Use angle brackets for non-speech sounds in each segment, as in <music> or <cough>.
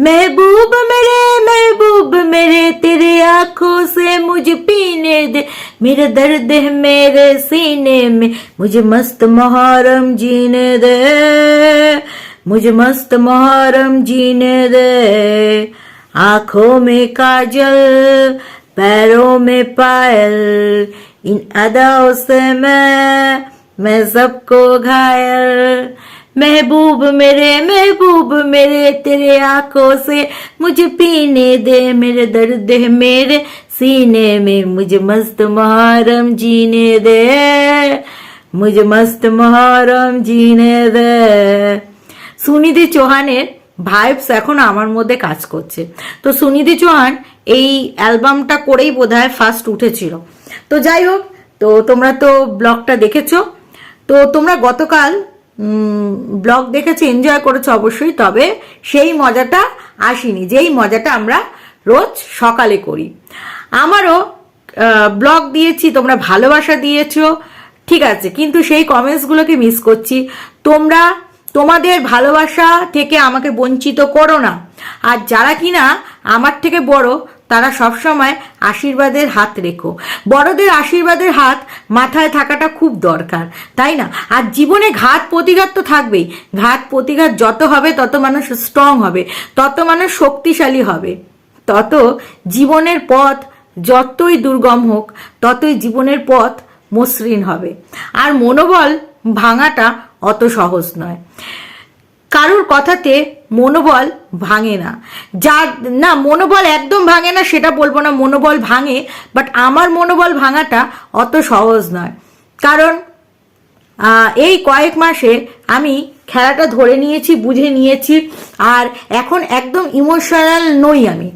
महबूब मेरे महबूब मेरे, तेरे आँखों से मुझे पीने दे। मेरा दर्द है मेरे सीने में, मुझे मस्त मुहर्रम जीने दे। मुझे मस्त मुहर्रम जीने दे। आँखों में काजल, पैरों में पायल, इन अदाओं से मैं मैं सबको घायल। महबूब मेरे महबूब मेरे तेरे आंखों से मुझे पीने दे मेरे दर्द है मेरे सीने में मुझे मस्त मुहर्रम जीने दे मुझे मस्त मुहर्रम जीने दे সুনিধি চৌহানের ভাইবস এখন আমার মধ্যে কাজ করছে তো সুনিধি চৌহান এই অ্যালবামটা করেই বোধহয় ফার্স্ট উঠেছিল তো যাই হোক তো তোমরা তো ব্লগটা দেখেছো তো তোমরা গতকাল ব্লগ দেখেছ এনজয় করেছ অবশ্যই, তবে সেই মজাটা আসেনি, যেই মজাটা আমরা রোজ সকালে করি। আমারও ব্লগ দিয়েছি, তোমরা ভালোবাসা দিয়েছ, ঠিক আছে, কিন্তু সেই কমেন্টসগুলোকে মিস করছি। তোমরা, তোমাদের ভালোবাসা থেকে আমাকে বঞ্চিত করো না। আর যারা কিনা আমার থেকে বড় তারা সবসময় আশীর্বাদের হাত রেখো। বড়দের আশীর্বাদের হাত মাথায় থাকাটা খুব দরকার, তাই না? আর জীবনে ঘাত প্রতিঘাত তো থাকবেই। ঘাত প্রতিঘাত যত হবে, তত মানুষ স্ট্রং হবে, তত মানুষ শক্তিশালী হবে। তত জীবনের পথ যতই দুর্গম হোক, ততই জীবনের পথ মসৃণ হবে। আর মনোবল ভাঙাটা অত সহজ নয়। কারোর কথাতে মনোবল ভাঙে না। যা না, মনোবল একদম ভাঙে না, সেটা বলব না, মনোবল ভাঙে বাট আমার মনোবল ভাঙাটা অত সহজ নয়। কারণ এই কয়েক মাসে আমি খেলাটা ধরে নিয়েছি, বুঝে নিয়েছি, আর এখন একদম ইমোশনাল নই আমি।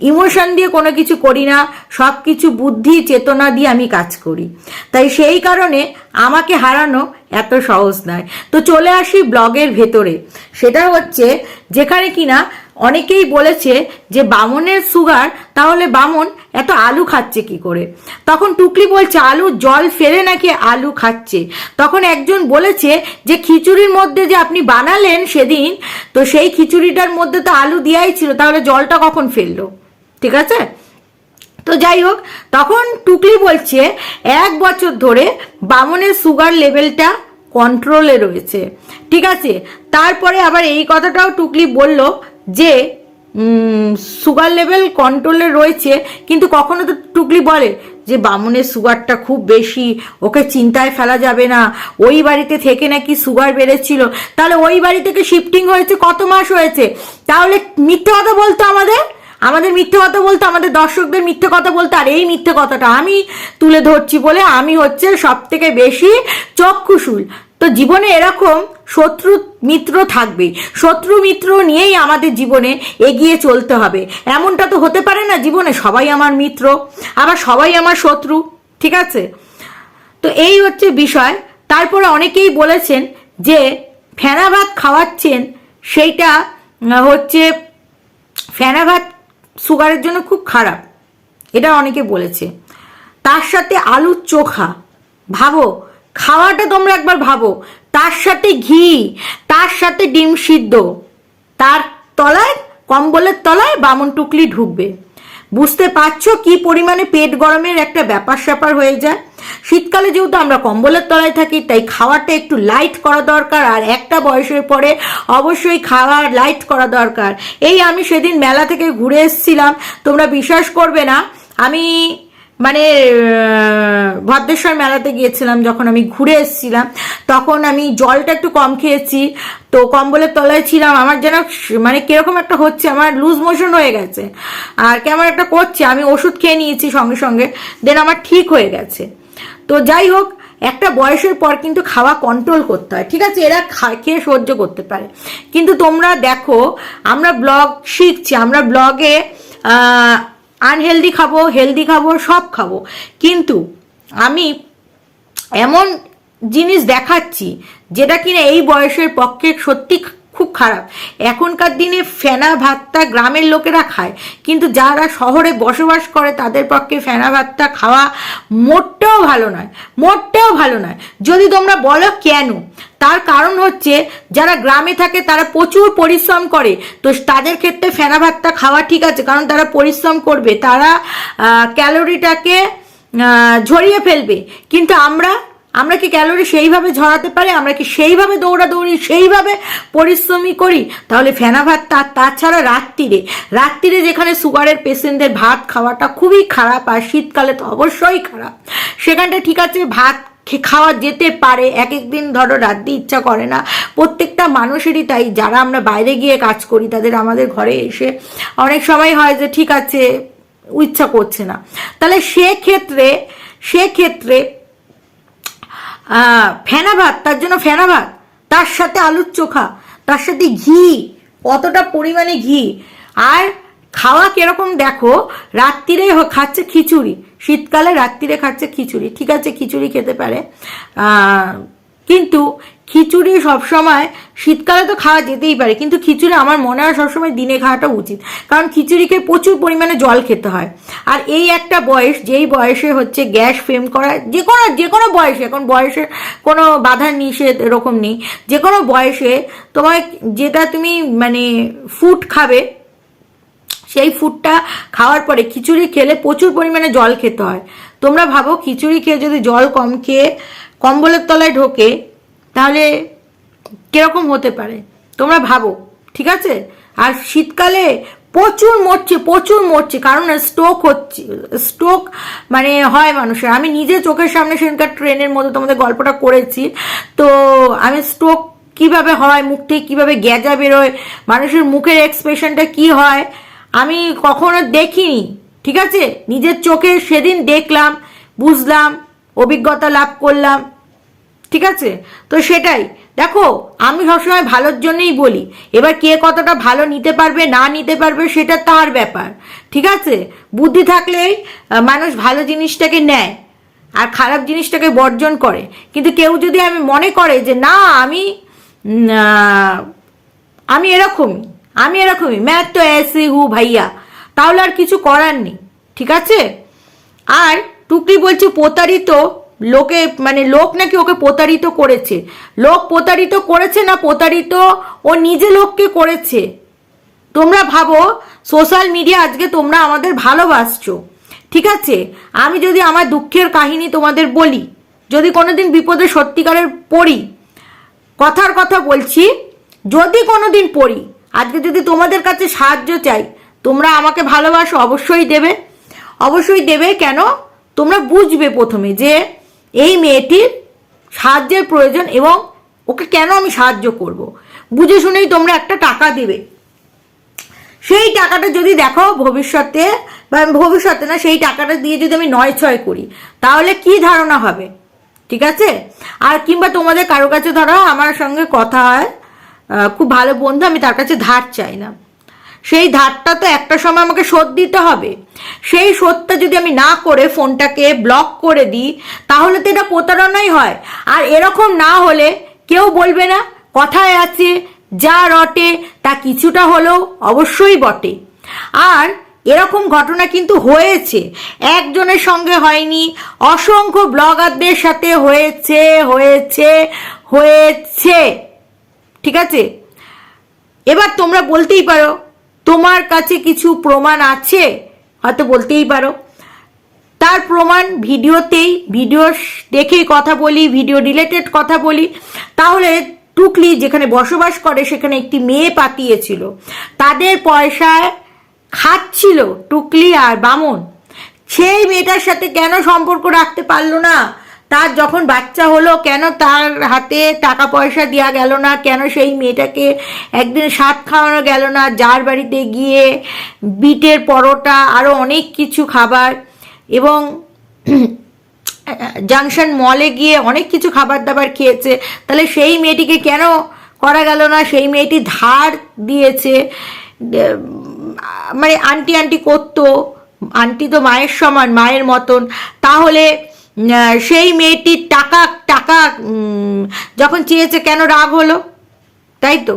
ইমোশন দিয়ে কোনো কিছু করি না সব কিছু বুদ্ধি, চেতনা দিয়ে আমি কাজ করি। তাই সেই কারণে আমাকে হারানো এত সহজ নয়। তো চলে আসি ব্লগের ভেতরে। সেটা হচ্ছে, যেখানে কিনা অনেকেই বলেছে যে বামনের সুগার তাহলে বামন এত আলু খাচ্ছে কি করে? তখন টুকলি বলছে, আলু জল ফেলে নাকি আলু খাচ্ছে? তখন একজন বলেছে যে, খিচুড়ির মধ্যে যে আপনি বানালেন সেদিন, তো সেই খিচুড়িটার মধ্যে তো আলু দেওয়াই ছিল, তাহলে জলটা কখন ফেলল? ঠিক আছে? তো যাই হোক, তখন টুকলি বলছে, এক বছর ধরে বামনের সুগার লেভেলটা কন্ট্রোলে রয়েছে। ঠিক আছে? তারপরে আবার এই কথাটাও টুকলি বলল যে সুগার লেভেল কন্ট্রোলে রয়েছে, কিন্তু কখনো তো টুকলি বলে যে বামুনের সুগারটা খুব বেশি, ওকে চিন্তায় ফেলা যাবে না, ওই বাড়িতে থেকে নাকি সুগার বেড়েছিল। তাহলে ওই বাড়ি থেকে শিফটিং হয়েছে, কত মাস হয়েছে? তাহলে মিথ্যে কথা বলতো আমাদের? আমাদের মিথ্যে কথা বলতো, আমাদের দর্শকদের মিথ্যে কথা বলতে, আর এই মিথ্যে কথাটা আমি তুলে ধরছি বলে আমি হচ্ছে সব থেকে বেশি চক্ষুশুল। তো জীবনে এরকম শত্রু মিত্র থাকবেই। শত্রু মিত্র নিয়েই আমাদের জীবনে এগিয়ে চলতে হবে। এমনটা তো হতে পারে না জীবনে সবাই আমার মিত্র, আবার সবাই আমার শত্রু, ঠিক আছে? তো এই হচ্ছে বিষয়। তারপরে অনেকেই বলেছেন যে ফেনা ভাত খাওয়াচ্ছেন সেইটা হচ্ছে ফেনা ভাত সুগারের জন্য খুব খারাপ। এটা অনেকে বলেছে। তার সাথে আলুর চোখা। ভাবো খাওয়াটা তোমরা একবার ভাবো। তার সাথে ঘি, তার সাথে ডিম সিদ্ধ। তার তলায়, কম্বলের তলায় বামন টুকলি ঢুকবে। বুঝতে পারছ কি পরিমাণে পেট গরমের একটা ব্যাপার স্যাপার হয়ে যায়? শীতকালে যেহেতু আমরা কম্বলের তলায় থাকি, তাই খাওয়াটা একটু লাইট করা দরকার আর একটা বয়সের পরে অবশ্যই খাওয়ার লাইট করা দরকার। এই আমি সেদিন মেলা থেকে ঘুরে এসেছিলাম, তোমরা বিশ্বাস করবে না, আমি মানে ভদ্রেশ্বর মেলাতে গিয়েছিলাম, যখন আমি ঘুরে এসেছিলাম, তখন আমি জলটা একটু কম খেয়েছি, তো কম্বলের তলায় ছিলাম, আমার যেন মানে কীরকম একটা হচ্ছে, আমার লুজ মোশন হয়ে গেছে, আর কেমন একটা করছে, আমি ওষুধ খেয়ে নিয়েছি সঙ্গে সঙ্গে, দেন আমার ঠিক হয়ে গেছে। তো যাই হোক, একটা বয়সের পর কিন্তু খাওয়া কন্ট্রোল করতে হয়, ঠিক আছে? এরা খেয়ে সহ্য করতে পারে। কিন্তু তোমরা দেখো, আমরা ব্লগ শিখছি, আমরা ব্লগে আনহেলদি খাব, হেলদি খাব, সব খাব। কিন্তু আমি এমন জিনিস দেখাচ্ছি যেটা কিনা এই বয়সের পক্ষে সত্যি খুব খারাপ। এখনকার দিনে ফেনা ভাতটা গ্রামের লোকেরা খায়, কিন্তু যারা শহরে বসবাস করে তাদের পক্ষে ফেনা ভাতটা খাওয়া মোটেও ভালো নয়, মোটেও ভালো নয়। যদি তোমরা বলো কেন? তার কারণ হচ্ছে যারা গ্রামে থাকে তারা প্রচুর পরিশ্রম করে, তো তাদের ক্ষেত্রে ফেনা ভাতটা খাওয়া ঠিক আছে, কারণ তারা পরিশ্রম করবে, তারা ক্যালোরিটাকে ঝরিয়ে ফেলবে। কিন্তু আমরা আমরা কি ক্যালোরি সেইভাবে ঝরাতে পারি? আমরা কি সেইভাবে দৌড়াদৌড়ি, সেইভাবে পরিশ্রমী করি? তাহলে ফেনা ভাত তাছাড়া রাত্রিরে রাত্রিরে যেখানে সুগারের পেশেন্টদের ভাত খাওয়াটা খুবই খারাপ আর শীতকালে তো অবশ্যই খারাপ। সেখানটা ঠিক আছে, ভাত খাওয়া যেতে পারে এক এক দিন ধরো রাত্রি ইচ্ছা করে না। প্রত্যেকটা মানুষেরই তাই, যারা আমরা বাইরে গিয়ে কাজ করি, তাদের আমাদের ঘরে এসে অনেক সময় হয় যে ঠিক আছে, ইচ্ছা করছে না। তাহলে সেক্ষেত্রে সেক্ষেত্রে ফেনা ভাত তার জন্য ফেনা ভাত তার সাথে আলুর চোখা, তার সাথে ঘি কতটা পরিমাণে ঘি। আর খাওয়া কীরকম দেখো, রাত্রিরে খাচ্ছে খিচুড়ি। শীতকালে রাত্রিরে খাচ্ছে খিচুড়ি। ঠিক আছে, খিচুড়ি খেতে পারে। কিন্তু খিচুড়ি সবসময়, শীতকালে তো খাওয়া যেতেই পারে, কিন্তু খিচুড়ি আমার মনে হয় সবসময় দিনে খাওয়াটা উচিত। কারণ খিচুড়িকে প্রচুর পরিমাণে জল খেতে হয়। আর এই একটা বয়স, যেই বয়সে হচ্ছে গ্যাস ফেম করা, যে কোনো যে কোনো বয়সে, এখন বয়সে কোনো বাধা নিষেধ এরকম নেই। যে কোনো বয়সে তোমার যেটা তুমি মানে ফুড খাবে, সেই ফুডটা খাওয়ার পরে খিচুড়ি খেলে প্রচুর পরিমাণে জল খেতে হয়। তোমরা ভাবো খিচুড়ি খেয়ে যদি জল কম খেয়ে কম্বলের তলায় ঢোকে তাহলে কীরকম হতে পারে? তোমরা ভাবো, ঠিক আছে? আর শীতকালে প্রচুর মরছে প্রচুর মরছে, কারণ স্ট্রোক হচ্ছে স্ট্রোক মানে হয় মানুষের। আমি নিজে চোখের সামনে সেখানকার ট্রেনের মধ্যে তোমাদের গল্পটা করেছি। তো আমি স্ট্রোক কীভাবে হয়, মুখ থেকে কীভাবে গ্যাজা বেরোয়, মানুষের মুখের এক্সপ্রেশনটা কি হয়, আমি কখনো দেখিনি, ঠিক আছে? নিজের চোখে সেদিন দেখলাম, বুঝলাম, অভিজ্ঞতা লাভ করলাম। ঠিক আছে? তো সেটাই। দেখো, আমি সবসময় ভালোর জন্যই বলি। এবার কে কতটা ভালো নিতে পারবে, না নিতে পারবে, সেটা তার ব্যাপার। ঠিক আছে? বুদ্ধি থাকলেই মানুষ ভালো জিনিসটাকে নেয় আর খারাপ জিনিসটাকে বর্জন করে। কিন্তু কেউ যদি আমি মনে করে যে, না, আমি আমি এরকমই আমি এরকমই, ম্যাথ তো এসি হু ভাইয়া, তাহলে আর কিছু করার নেই। ঠিক আছে? আর টুকরি বলছে প্রতারিত লোকে মানে লোক নাকি ওকে প্রতারিত করেছে। লোক প্রতারিত করেছে না প্রতারিত ও নিজে লোককে করেছে? তোমরা ভাবো সোশ্যাল মিডিয়া আজকে তোমরা আমাদের ভালোবাসছো। ঠিক আছে? আমি যদি আমার দুঃখের কাহিনী তোমাদের বলি, যদি কোনোদিন বিপদে সত্যিকারের পড়ি, কথার কথা বলছি, যদি কোনোদিন পড়ি, আজকে যদি তোমাদের কাছে সাহায্য চাই, তোমরা আমাকে ভালোবাসো, অবশ্যই দেবে। অবশ্যই দেবে কেন? তোমরা বুঝবে প্রথমে যে এই মেয়েটির সাহায্যের প্রয়োজন এবং ওকে কেন আমি সাহায্য করব। বুঝে শুনেই তোমরা একটা টাকা দেবে। সেই টাকাটা যদি দেখো ভবিষ্যতে, বা ভবিষ্যতে না, সেই টাকাটা দিয়ে যদি আমি নয় ছয় করি, তাহলে কি ধারণা হবে? ঠিক আছে? আর কিংবা তোমাদের কারও কাছে ধরো, আমার সঙ্গে কথা হয় খুব ভালো বন্ধু, আমি তার কাছে ধার চাই না। সেই ধারটা তো একটা সময় আমাকে শোধ দিতে হবে। সেই শোধটা যদি আমি না করে ফোনটাকে ব্লক করে দিই, তাহলে তো এটা প্রতারণাই হয়। আর এরকম না হলে কেউ বলবে না, কথায় আছে, যা রটে, তা কিছুটা হলেও অবশ্যই বটে। আর এরকম ঘটনা কিন্তু হয়েছে। একজনের সঙ্গে হয়নি, অসংখ্য ব্লগারদের সাথে হয়েছে হয়েছে হয়েছে। ঠিক আছে? এবার তোমরা বলতেই পারো তোমার কাছে কিছু প্রমাণ আছে? হয়তো বলতেই পারো। তার প্রমাণ ভিডিওতেই, ভিডিও দেখেই কথা বলি, ভিডিও রিলেটেড কথা বলি। তাহলে টুকলি যেখানে বসবাস করে, সেখানে একটি মেয়ে পাতিয়েছিল। তাদের পয়সায় খাচ্ছিল টুকলি আর বামন। সেই মেয়েটার সাথে কেন সম্পর্ক রাখতে পারল না? তার যখন বাচ্চা হলো, কেন তার হাতে টাকা পয়সা দেওয়া গেল না? কেন সেই মেয়েটাকে একদিন সাত খাওয়ানো গেল না? যার বাড়িতে গিয়ে বিটের পরোটা আরও অনেক কিছু খাবার এবং <clears throat> জাংশন মলে গিয়ে অনেক কিছু খাবার দাবার খেয়েছে, তাহলে সেই মেয়েটিকে কেন করা গেল না? সেই মেয়েটি ধার দিয়েছে মানে আন্টি আন্টি করতো, আন্টি তো মায়ের সমান, মায়ের মতন। তাহলে সেই মেয়েটির টাকা টাকা যখন চেয়েছে কেন রাগ হলো? তাই তো?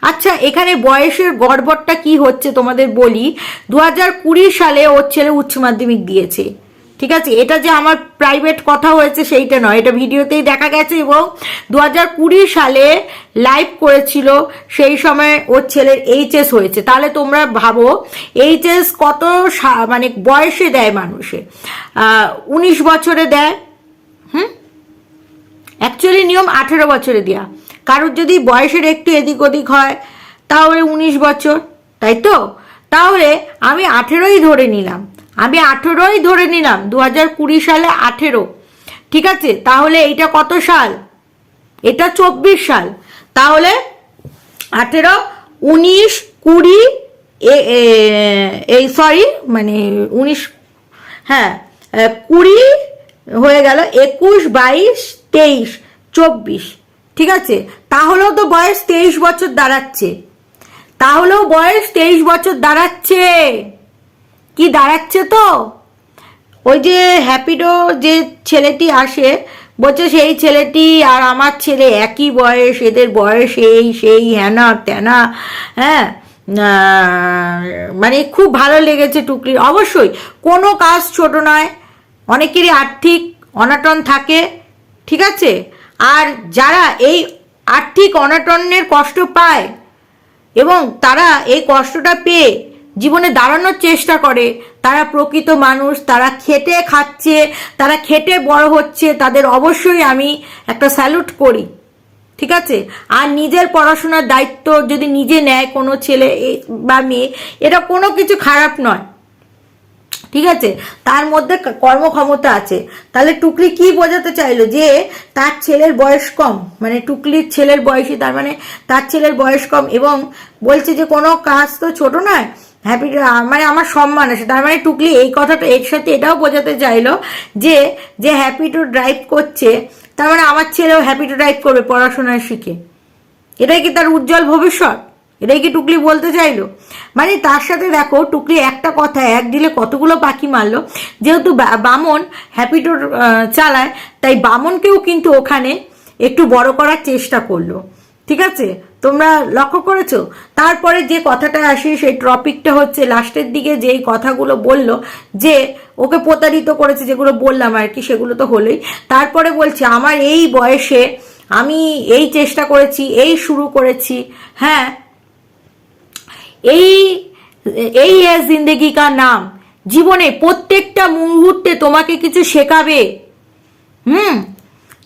আচ্ছা এখানে বয়সের গড়বড়টা কি হচ্ছে তোমাদের বলি? দু হাজার কুড়ি সালে ওর ছেলে উচ্চ মাধ্যমিক দিয়েছে। ঠিক আছে? এটা যে আমার প্রাইভেট কথা হয়েছে সেইটা নয়। এটা ভিডিওতেই দেখা গেছে এবং দু হাজার কুড়ি সালে লাইভ করেছিল, সেই সময় ওর ছেলের এইচএস হয়েছে। তাহলে তোমরা ভাবো এইচএস কত মানে বয়সে দেয় মানুষে? উনিশ বছরে দেয়। হুম? অ্যাকচুয়ালি নিয়ম আঠেরো বছরে দেওয়া কারোর যদি বয়সের একটু এদিক ওদিক হয়, তাহলে উনিশ বছর, তাই তো? তাহলে আমি আঠেরোই ধরে নিলাম। আমি আঠেরোই ধরে নিলাম দু হাজার কুড়ি সালে আঠেরো। ঠিক আছে? তাহলে এইটা কত সাল? এটা চব্বিশ সাল। তাহলে আঠেরো, উনিশ, কুড়ি এই সরি মানে উনিশ হ্যাঁ কুড়ি হয়ে গেল একুশ, বাইশ, তেইশ, চব্বিশ। ঠিক আছে? তাহলেও তো বয়স তেইশ বছর দাঁড়াচ্ছে। তাহলেও বয়স তেইশ বছর দাঁড়াচ্ছে। কি দাঁড়াচ্ছে তো? ওই যে হ্যাপিডো যে ছেলেটি আসে, বলছে সেই ছেলেটি আর আমার ছেলে একই বয়স, এদের বয়স এই, সেই হ্যানা ত্যানা হ্যাঁ? মানে খুব ভালো লেগেছে টুকলির অবশ্যই, কোনো কাজ ছোট নয়, অনেকেরই আর্থিক অনাটন থাকে, ঠিক আছে? আর যারা এই আর্থিক অনাটনের কষ্ট পায় এবং তারা এই কষ্টটা পেয়ে জীবনে দাঁড়ানোর চেষ্টা করে। তারা প্রকৃত মানুষ, তারা খেটে খাচ্ছে, তারা খেটে বড় হচ্ছে, তাদের অবশ্যই আমি একটা স্যালুট করি। ঠিক আছে? আর নিজের পড়াশোনার দায়িত্ব যদি নিজে নেয় কোনো ছেলে বা মেয়ে, এটা কোনো কিছু খারাপ নয়। ঠিক আছে? তার মধ্যে কর্মক্ষমতা আছে। তাহলে টুকলি কি বোঝাতে চাইলো? যে তার ছেলের বয়স কম মানে টুকলির ছেলের বয়সী, তার মানে তার ছেলের বয়স কম এবং বলছে যে কোনো কাজ তো ছোট নয় হ্যাপি মানে আমার সম্মান আছে তার মানে টুকলি এই কথাটা এর সাথে এটাও বোঝাতে চাইলো যে যে হ্যাপি টু ড্রাইভ করছে, তার মানে আমার ছেলেও হ্যাপি টু ড্রাইভ করবে পড়াশোনায় শিখে। এটাই কি তার উজ্জ্বল ভবিষ্যৎ? এটাই কি টুকলি বলতে চাইলো? মানে তার সাথে দেখো, টুকলি একটা কথা, এক দিলে কতগুলো পাখি মারলো। যেহেতু বামন হ্যাপি টু চালায়, তাই বামনকেও কিন্তু ওখানে একটু বড় করার চেষ্টা করল। ঠিক আছে? তোমরা লক্ষ্য করেছ? তারপরে যে কথাটা আসে, সেই টপিকটা হচ্ছে লাস্টের দিকে যেই কথাগুলো বলল, যে ওকে প্রতারিত করেছে, যেগুলো বললাম আর কি, সেগুলো তো হলোই। তারপরে বলছে, আমার এই বয়সে আমি এই চেষ্টা করেছি, এই শুরু করেছি হ্যাঁ এই এই है জিন্দেগি নাম। জীবনে প্রত্যেকটা মুহূর্তে তোমাকে কিছু শেখাবে। হুম,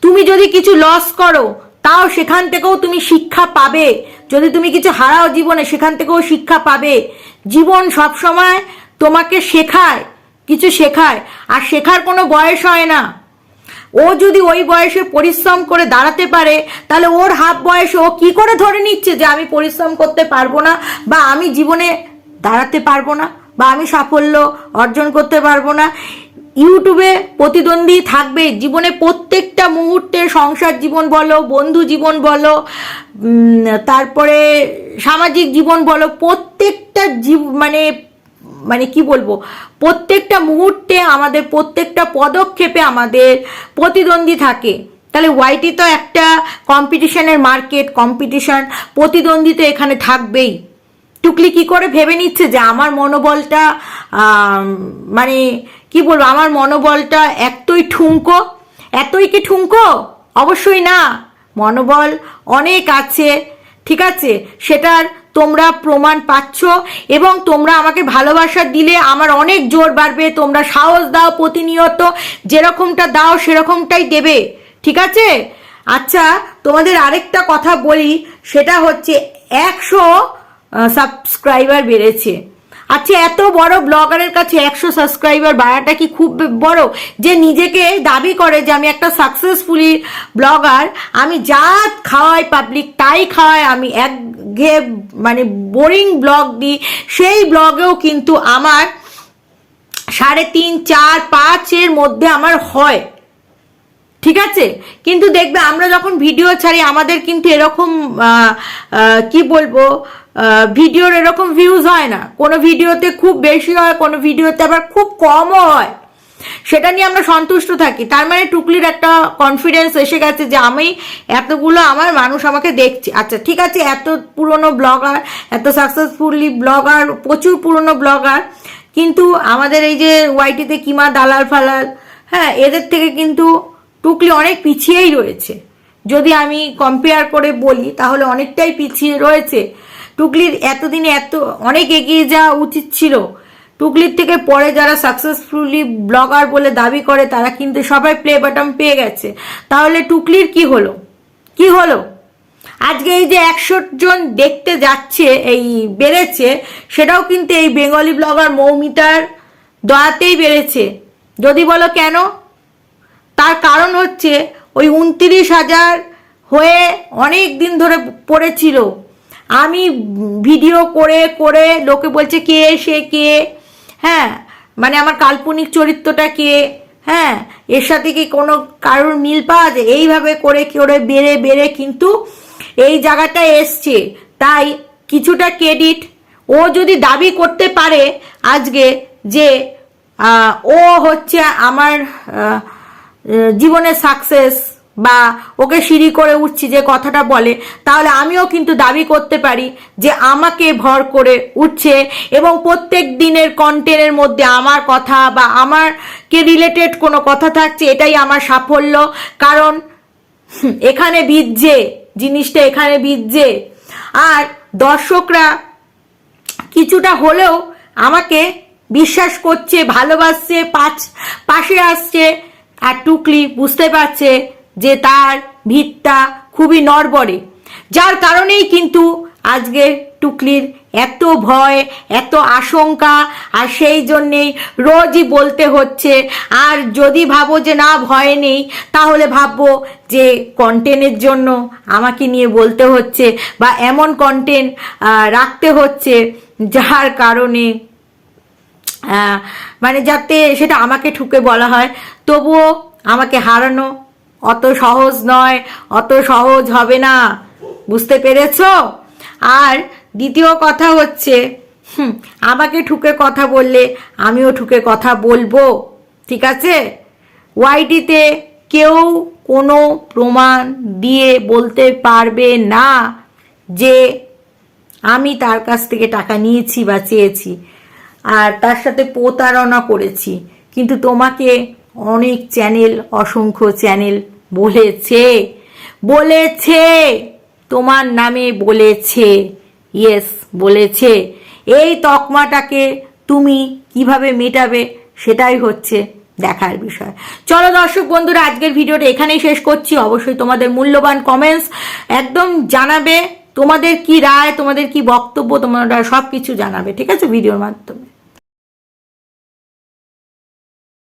তুমি যদি কিছু লস করো তাও সেখান থেকেও তুমি শিক্ষা পাবে। যদি তুমি কিছু হারাও জীবনে, সেখান থেকেও শিক্ষা পাবে। জীবন সব সময় তোমাকে শেখায়, কিছু শেখায়, আর শেখার কোনো বয়স হয় না। ও যদি ওই বয়সে পরিশ্রম করে দাঁড়াতে পারে, তাহলে ওর হাফ বয়সে ও কি করে ধরে নিচ্ছে যে আমি পরিশ্রম করতে পারব না, বা আমি জীবনে দাঁড়াতে পারব না, বা আমি সাফল্য অর্জন করতে পারব না? ইউটিউবে প্রতিদ্বন্দ্বী থাকবে। জীবনে প্রত্যেকটা মুহূর্তে সংসার জীবন বলো, বন্ধু জীবন বলো তারপরে সামাজিক জীবন বলো, প্রত্যেকটা জীব মানে মানে কি বলব, প্রত্যেকটা মুহূর্তে আমাদের, প্রত্যেকটা পদক্ষেপে আমাদের প্রতিদ্বন্দ্বী থাকে। তাহলে ওয়াইটি তো একটা কম্পিটিশনের মার্কেট কম্পিটিশন প্রতিদ্বন্দ্বী তো এখানে থাকবেই। টুকলি কি করে ভেবে নিচ্ছে যে আমার মনোবলটা মানে কি বলব, আমার মনোবলটা এতই ঠুঙ্কো এতই কি ঠুঙ্কো অবশ্যই না। মনোবল অনেক আছে, ঠিক আছে? সেটার তোমরা প্রমাণ পাচ্ছ এবং তোমরা আমাকে ভালোবাসা দিলে আমার অনেক জোর বাড়বে। তোমরা সাহস দাও প্রতিনিয়ত, যেরকমটা দাও সেরকমটাই দেবে, ঠিক আছে? আচ্ছা তোমাদের আরেকটা কথা বলি, সেটা হচ্ছে একশো সাবস্ক্রাইবার বেড়েছে। আচ্ছা এত বড় ব্লগারের কাছে একশো সাবস্ক্রাইবার বাড়াটা কি খুব বড়? যে নিজেকে দাবি করে যে আমি একটা সাকসেসফুলি ব্লগার আমি যা খাওয়াই পাবলিক তাই খাওয়াই, আমি এক ঘে মানে বোরিং ব্লগ দিই, সেই ব্লগেও কিন্তু আমার সাড়ে তিন, চার পাঁচের মধ্যে আমার হয়। ঠিক আছে? কিন্তু দেখবে আমরা যখন ভিডিও ছাড়ি, আমাদের কিন্তু এরকম কি বলব ভিডিওর এরকম ভিউজ হয় না। কোনো ভিডিওতে খুব বেশি হয়, কোনো ভিডিওতে আবার খুব কমও হয়। সেটা নিয়ে আমরা সন্তুষ্ট থাকি। তার মানে টুকলির একটা কনফিডেন্স এসে গেছে যে আমি এতগুলো আমার মানুষ আমাকে দেখছে। আচ্ছা ঠিক আছে, এত পুরনো ব্লগার এত সাকসেসফুলি ব্লগার প্রচুর পুরনো ব্লগার কিন্তু আমাদের এই যে ওয়াইটিতে কিমা দালাল ফালাল হ্যাঁ এদের থেকে কিন্তু টুকলি অনেক পিছিয়েই রয়েছে। যদি আমি কম্পেয়ার করে বলি, তাহলে অনেকটাই পিছিয়ে রয়েছে। টুকলির এতদিনে এত, অনেক এগিয়ে যাওয়া উচিত ছিল। টুকলির থেকে পরে যারা সাকসেসফুলি ব্লগার বলে দাবি করে, তারা কিন্তু সবাই প্লে বাটন পেয়ে গেছে। তাহলে টুকলির কি হলো? কি হলো? আজকে এই যে একশো জন দেখতে যাচ্ছে, এই বেড়েছে, সেটাও কিন্তু এই বেঙ্গলি ব্লগার মৌমিতার দয়াতেই বেড়েছে। যদি বলো কেন? তার কারণ হচ্ছে ওই উনত্রিশ হাজার হয়ে অনেক দিন ধরে পড়েছিল। আমি ভিডিও করে করে লোকে বলছে কে সে কে হ্যাঁ মানে আমার কাল্পনিক চরিত্রটা কে হ্যাঁ এর সাথে কি কোনো কারোর মিল পাওয়া যায়? এইভাবে করে করে বেড়ে বেড়ে কিন্তু এই জায়গাটা এসছে। তাই কিছুটা ক্রেডিট ও যদি দাবি করতে পারে আজকে যে ও হচ্ছে আমার জীবনের সাকসেস বা ওকে সিঁড়ি করে উঠছি যে কথাটা বলে, তাহলে আমিও কিন্তু দাবি করতে পারি যে আমাকে ভর করে উঠছে এবং প্রত্যেক দিনের কন্টেন্টের মধ্যে আমার কথা বা আমারকে রিলেটেড কোনো কথা থাকছে, এটাই আমার সাফল্য। কারণ এখানে বিজছে জিনিসটা এখানে বিজছে আর দর্শকরা কিছুটা হলেও আমাকে বিশ্বাস করছে, ভালোবাসছে পাঁচ পাশে আসছে আর টুকলি বুঝতে পারছে যে তার ভিতটা খুবই নড়বড়ে। যার কারণেই কিন্তু আজকে টুকলির এত ভয়, এত আশঙ্কা, আর সেই জন্যেই রোজই বলতে হচ্ছে, আর যদি ভাবো যে না, ভয় নেই, তাহলে ভাববো যে কন্টেন্টের জন্য আমাকে নিয়ে বলতে হচ্ছে, বা এমন কন্টেন্ট রাখতে হচ্ছে, যার কারণে মানে যাতে সেটা আমাকে ঠুকে বলা হয় তবুও আমাকে হারানো অত সহজ নয় অত সহজ হবে না। বুঝতে পেরেছ? আর দ্বিতীয় কথা হচ্ছে হুম, আমাকে ঠুকে কথা বললে আমিও ঠুকে কথা বলব ঠিক আছে? ওয়াইটিতে কেউ কোনো প্রমাণ দিয়ে বলতে পারবে না যে আমি তার কাছ থেকে টাকা নিয়েছি বা চেয়েছি। আর তার সাথে প্রতারণা করেছি। কিন্তু তোমাকে অনেক চ্যানেল, অসংখ্য চ্যানেল বলেছে বলেছে, তোমার নামে বলেছে ইয়েস বলেছে। এই তকমাটাকে তুমি কীভাবে মেটাবে সেটাই হচ্ছে দেখার বিষয়। চলো দর্শক বন্ধুরা, আজকের ভিডিওটা এখানেই শেষ করছি। অবশ্যই তোমাদের মূল্যবান কমেন্টস একদম জানাবে। তোমাদের কি রায় তোমাদের কি বক্তব্য তোমরা সব কিছু জানাবে ঠিক আছে? ভিডিওর মাধ্যমে।